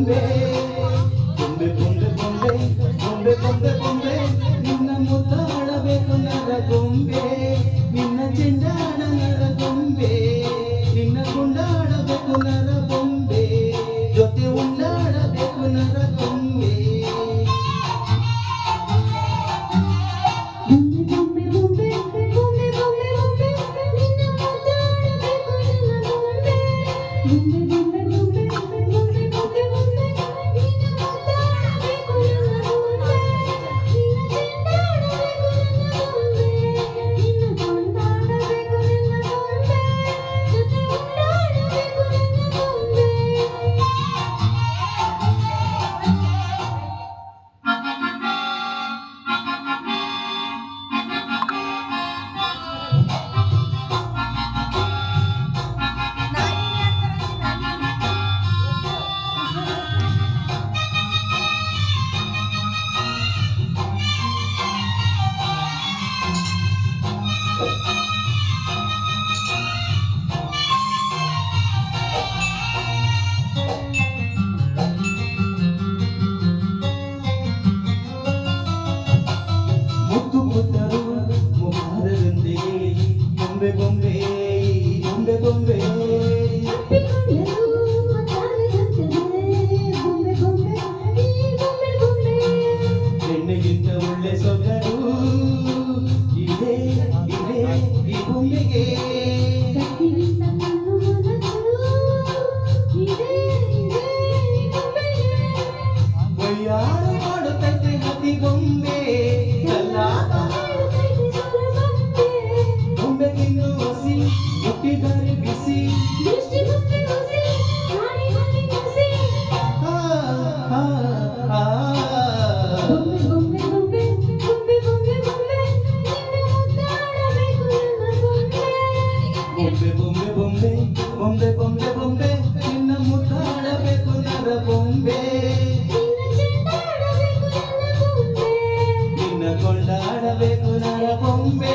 ಗೊಂಬೆ ಗೊಂಬೆ ಗೊಂಬೆ ಗೊಂಬೆ ನಿನ್ನ ಮುತ್ತ ಅಳಬೇಕು ನರ ಗೊಂಬೆ ನಿನ್ನ ಚೆಂಡಾಡ ನರ ಗೊಂಬೆ ನಿನ್ನ ಕೊಂಡಾಡಬೇಕು ನರ ಬೊಂಬೆ ಜೊತೆ ಉಂಡಾಡಬೇಕು ನರ ಗೊಂಬೆ ಬೊಂಬೆ ಬೊಂಬೆ ಹೆಣ್ಣಿಗಿಂತ ಒಳ್ಳೆ ಸೊಗರು ಇದೆ ಇದೆ ಈ ಭೂಮಿಗೆ ಇದೆ బొంబే బొంబే బొంబే నిన్న ముద్దాడబేకు నర బొంబే. నిన్న కొండాడబేకు నర Bombay.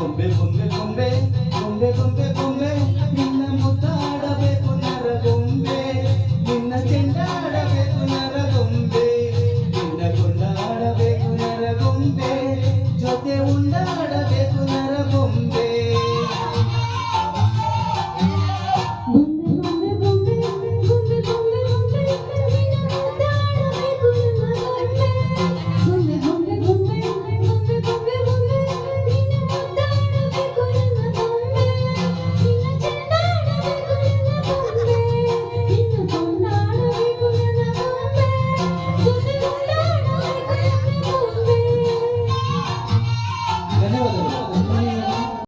tombe, tombe, tombe, tombe, tombe, tombe.